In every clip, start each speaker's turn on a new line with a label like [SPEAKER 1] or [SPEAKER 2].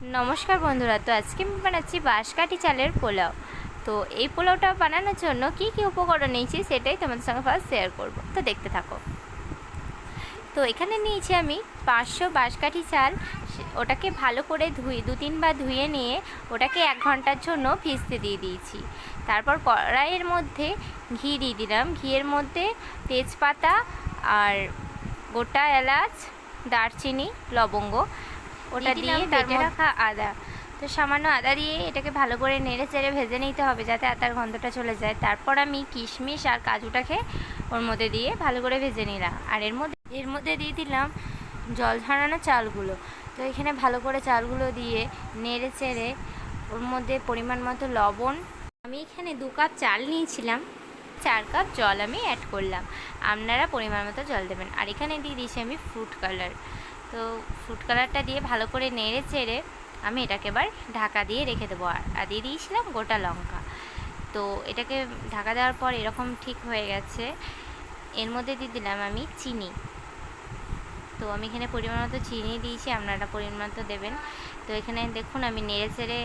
[SPEAKER 1] নমস্কার বন্ধুরা, তো আজকে আমি বানাচ্ছি বাঁশকাঠি চালের পোলাও। তো এই পোলাওটা বানানোর জন্য কি কি উপকরণ নিয়েছি সেটাই তোমাদের সঙ্গে ফার্স্ট শেয়ার করব। তো দেখতে থাকো। তো এখানে নিয়েছি আমি পাঁচশো বাঁশকাঠি চাল। ওটাকে ভালো করে ধুই, দু তিনবার ধুয়ে নিয়ে ওটাকে এক ঘণ্টার জন্য ভিজতে দিয়ে দিয়েছি। তারপর কড়াইয়ের মধ্যে ঘি দিয়ে দিলাম। ঘিয়ের মধ্যে তেজপাতা আর গোটা এলাচ, দারচিনি, লবঙ্গ ওটা
[SPEAKER 2] দিয়ে
[SPEAKER 1] বেটে রাখা আদা। তো সামান্য আদা দিয়ে এটাকে ভালো করে নেড়ে চেড়ে ভেজে নিতে হবে যাতে আদার গন্ধটা চলে যায়। তারপর আমি কিশমিশ আর কাজুটাকে ওর মধ্যে দিয়ে ভালো করে ভেজে নিলাম। আর এর মধ্যে এর মধ্যে দিয়ে দিলাম জল ঝরানো চালগুলো। তো এখানে ভালো করে চালগুলো দিয়ে নেড়ে চেড়ে ওর মধ্যে পরিমাণ মতো লবণ। আমি এখানে দু কাপ চাল নিয়েছিলাম। চার কাপ জল আমি অ্যাড করলাম। আপনারা পরিমাণ মতো জল দেবেন। আর এখানে দিয়ে দিয়েছি আমি ফ্রুট কালার তো ফুড কালারটা দিয়ে ভালো করে নেড়ে চেড়ে আমি এটাকে এবার ঢাকা দিয়ে রেখে দেবো। আর দিয়ে দিয়েছিলাম গোটা লঙ্কা। তো এটাকে ঢাকা দেওয়ার পর এরকম ঠিক হয়ে গেছে। এর মধ্যে দিয়ে দিলাম আমি চিনি। তো আমি এখানে পরিমাণ মতো চিনি দিয়েছি, আপনারা পরিমাণ মতো দেবেন। তো এখানে দেখুন আমি নেড়ে চেড়ে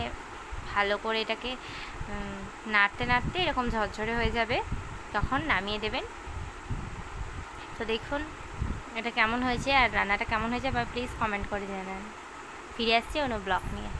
[SPEAKER 1] ভালো করে এটাকে নাড়তে নাড়তে এরকম ঝরঝরে হয়ে যাবে। তখন নামিয়ে দেবেন। তো দেখুন এটা কেমন হয়েছে আর রান্নাটা কেমন হয়েছে আবার প্লিজ কমেন্ট করে জানান। ফিরে আসছি অন্য ব্লগ নিয়ে।